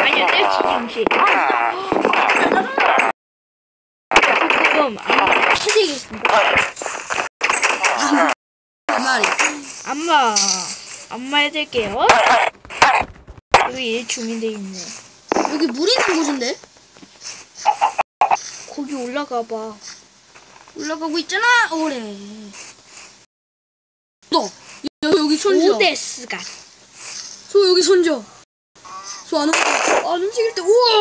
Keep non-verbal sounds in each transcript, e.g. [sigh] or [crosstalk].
아니야 뗄지 잠시. 그럼 안마 해드리겠습니다. 한 마리. 안마 안마 해드릴게요. 여기 주민들 있네. 여기 물 있는 곳인데? 거기 올라가 봐. 올라가고 있잖아. 오래. 너. 여, 여기 손져. 오데스가. 소 여기 손져. 소안 움직일, 안 움직일 때 우와.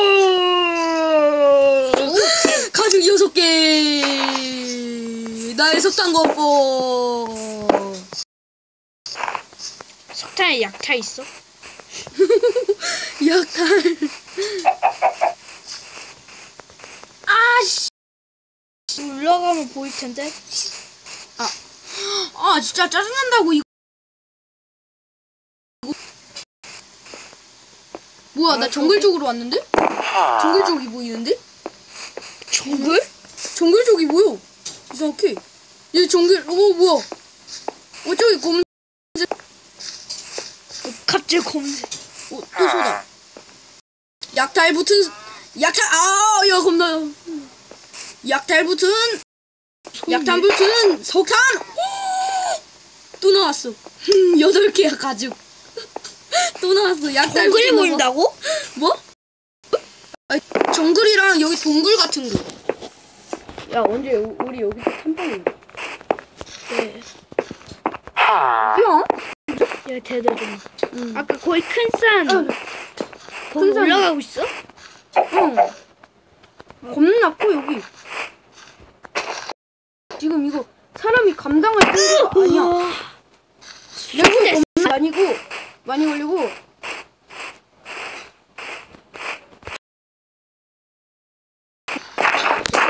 가죽 여섯 개. 나의 석탄 거포. 석탄에 약타 있어? [laughs] 약탈. 아씨. 올라가면 보일 텐데. 아 진짜 짜증난다고 이거. 뭐야 나 정글 쪽으로 왔는데? 정글 쪽이 보이는데? 정글? 정글 쪽이 뭐야? 이상하게. 얘 정글 어 뭐야? 어 저기 검. 갑자기 검색. 어, 또 소다. 약탈 붙은 약탈 아 야 겁나. 약탈 붙은 약탈 붙은 석탄. 또 나왔어. 여덟 개야 가죽. 또 나왔어. 약탈 정글이. 보인다고? 뭐? 아니, 정글이랑 여기 동굴 같은 거. 야 언제 우- 우리 여기서 탐방이? 네. 야? 야 대대 좀. 응. 아까 거의 큰 산. 거기 큰 산. 올라가고 있어? 응. 겁나 커 여기. 지금 이거 사람이 감당할 정도가 아니야. 레벨 겁나 많이 고 많이.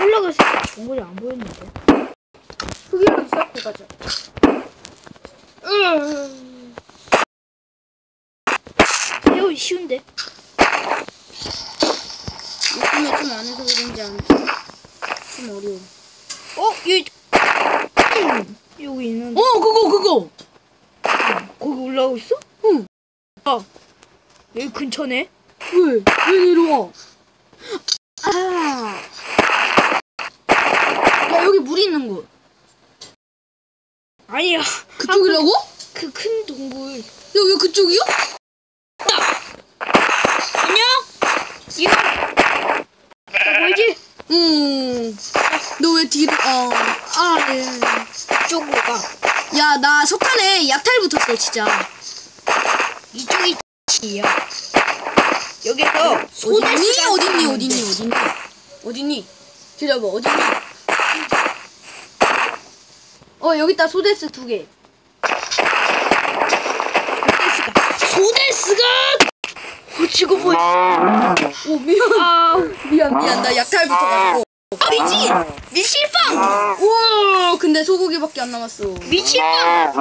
올라갔을 때 정글이 안 보였는데. 흑이랑 시작해 가자. 이거 쉬운데. 요즘에 좀안 해서 그런지 안, 좀 어려워. 어 여기 음, 여기 있는데. 어 그거 그거. 거기 올라오고 있어? 응. 아 여기 근처네. 왜? 왜 내려와? 아. 야 여기 물 있는 곳. 아니야. 그쪽이라고? 그 큰 동굴. 여기 그쪽이요? 안녕. 이거. 나 보이지? 응. 너 왜 뒤로? 어. 아 예. 이쪽으로 가. 야 나 석탄에 약탈 붙었어 진짜. 이쪽이 지야. 여기서? 소대스가 어딨니? 어딨니? 어딨니? 어딨니? 기다려봐 어딨니? 어 여기 있다 소데스 두 개. 소데스가. 어, 지금 보이. 오 미안 아, 미안 미안 나 약탈 붙어가지고. 아니지. 밀실빵. 우와 근데 소고기밖에 안 남았어. 밀실빵.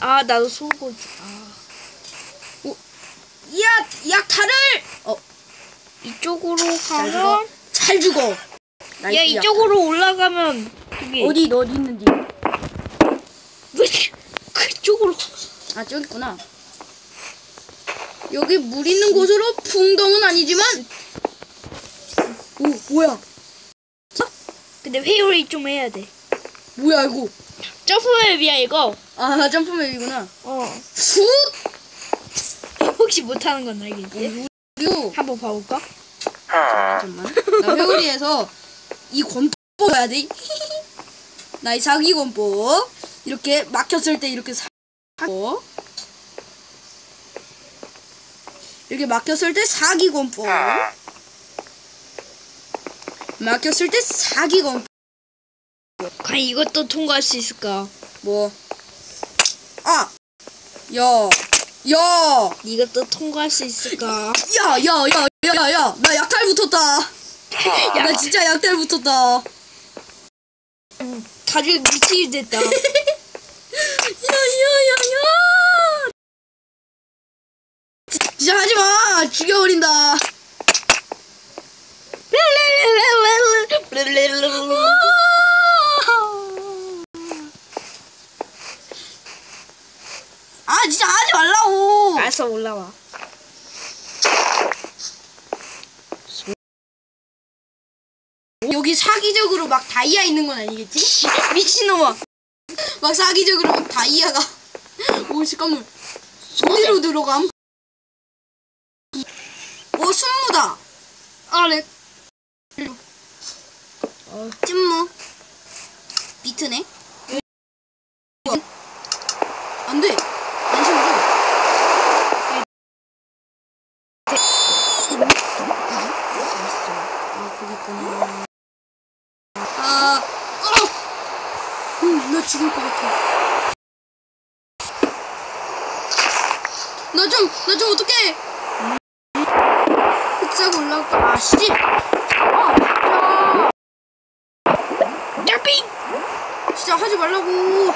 아, 나도 소고기. 아, 야 약탈을. 어 이쪽으로 잘 죽어. 가면. 잘 죽어. 야, 나이스 이쪽으로 올라가면. 약탈. 어디 너 어디 있는지. 왜 그쪽으로? 아 저기 있구나. 여기 물 있는 곳으로 풍덩은 아니지만. 오 뭐야? 근데 회오리 좀 해야 돼. 뭐야 이거? 점프맵이야 이거. 아 점프맵이구나. 어. 후! 혹시 못하는 건 알겠지? 유. 한번 봐볼까? 잠깐만. 나 회오리에서 이 권법 해야 돼. 나이 사기 권법. 이렇게 막혔을 때 이렇게 사고. 이렇게 막혔을 때 사기 권법. 막혔을 때 사기 권법. 과연 이것도 통과할 수 있을까? 뭐? 아! 야! 야! 이것도 통과할 수 있을까? 야, 야, 야, 야, 야, 야, 나 약탈 붙었다. [laughs] 야, 나 진짜 약탈 붙었다. 가죽 미치게 됐다. 야, 야, 야, 야. 진짜 하지 마. 죽여버린다. 아 진짜 하지 말라고. 알았어 올라와. 여기 사기적으로 막 다이아 있는 건 아니겠지? [laughs] 미친놈아. 막 사기적으로 막 다이아가. [laughs] 오 잠깐만. 어디로 들어감? 어 순무다. 아래. 어. 찐무. 비트네. 나 죽을 것 같아 나 좀 나 좀 어떡해 흑사고 올라올까 아 씨. 아 진짜 점핑. 진짜 하지 말라고.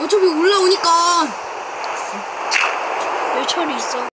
어차피 올라오니까 왜 철이 있어?